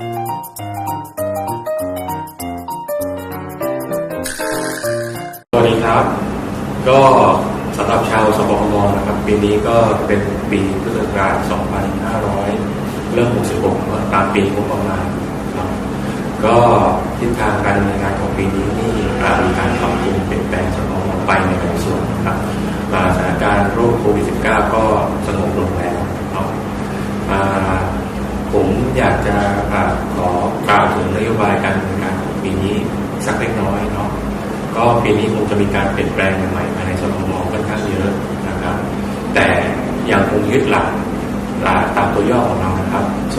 สวัสดีครับ ก็สำหรับชาวสปปนะครับ ปีนี้ก็เป็นปีพุทธศักราช2500 เริ่ม 66ตามปีงบประมาณครับก็ทิศทางการดำเนินงานของปีนี้นี่มีการปรับปรุงเปลี่ยนแปลงสมองไปในหลายส่วนนะครับสถานการณ์โรคโควิด -19 ก็สงบลงแล้วเนาะอ่าผมอยากจะอ่าขอกล่าวถึง นโยบายการดำเนินงานของปีนี้สักเล็กน้อยเนาะก็ปีนี้คงจะมีการเปลี่ยนแปลงใหม่ๆภายในสมองค่อนข้างเยอะนะครับ แต่ยังคงยึดหลักอ่าตามตัวย่อของเรานะครับส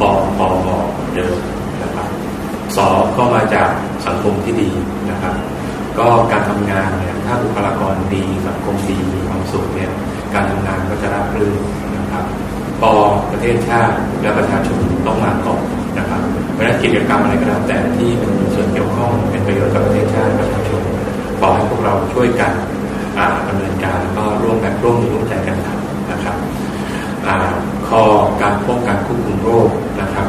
ปปมเดิมนะครับสก็มาจากสังคมที่ดีนะครับ ก็การทำงานเนี่ยถ้าบุคลากรดีสังคมดีมีความสุขเนี่ยการทำงานก็จะราบรื่นนะครับปประเทศชาติและประชาชนต้องมาก่อน นะครับเพราะฉะนั้นกิจกรรมอะไรก็แล้วแต่ที่มันมีส่วนเกี่ยวข้องเป็นประโยชน์กับประเทศชาติประชาชนขอให้พวกเราช่วยกันอ่าดำเนินการแล้วก็ร่วมแบบร่วมมือร่วมใจกันทำนะครับข้อการป้องกันควบคุมโรคนะครับ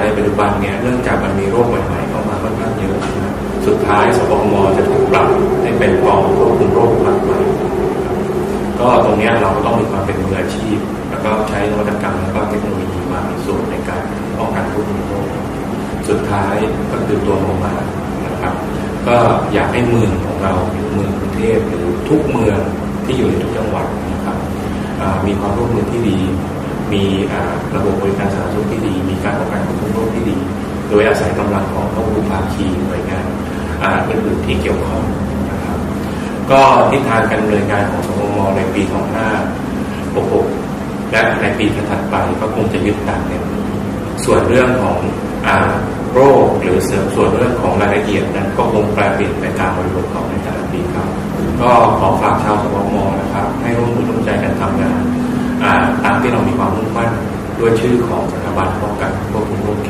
ในปัจจุบันเนี่ยเนื่องจากมันมีโรคใหม่ๆเข้ามาค่อนข้างเยอะนะสุดท้ายสปมจะถูกปรับให้เป็นกองควบคุมโรคหลักใหม่ก็ตรงนี้เราก็ต้องมีความเป็นมืออาชีพ แล้วก็ใช้นวัตกรรมแล้วก็เทคโนโลยีมามีส่วนใน สุดท้ายก็คือตัวโรงพยานะครับ ก็อยากให้เมืองของเราเมืองกรุงเทพหรือทุกเมืองที่อยู่ในทุกจังหวัดนะครับมีความร่วมมือที่ดี มีระบบบริการสาธารณสุขที่ดี มีการป้องกันควบคุมโรคที่ดี โดยอาศัยกำลังของพหุภาคีหน่วยงานอื่นๆที่เกี่ยวข้องนะครับ ก็ทิศทางการดำเนินงานของสมมในปี 2566 และในปีถัดๆไปก็คงจะยึดตามแนวนี้ ส่วนเรื่องของอโรคหรือเสริมส่วนเรื่องของรายละเอียดนั้นก็คงแปลเปลี่ยนไปตามบริบทของในแต่ละปีครับ ก็ขอฝากชาวสมมนะครับ ให้ร่วมมือร่วมใจกันทำงานตามที่เรามีความมุ่งมั่นด้วยชื่อของสถาบันป้องกันควบคุมโรคเค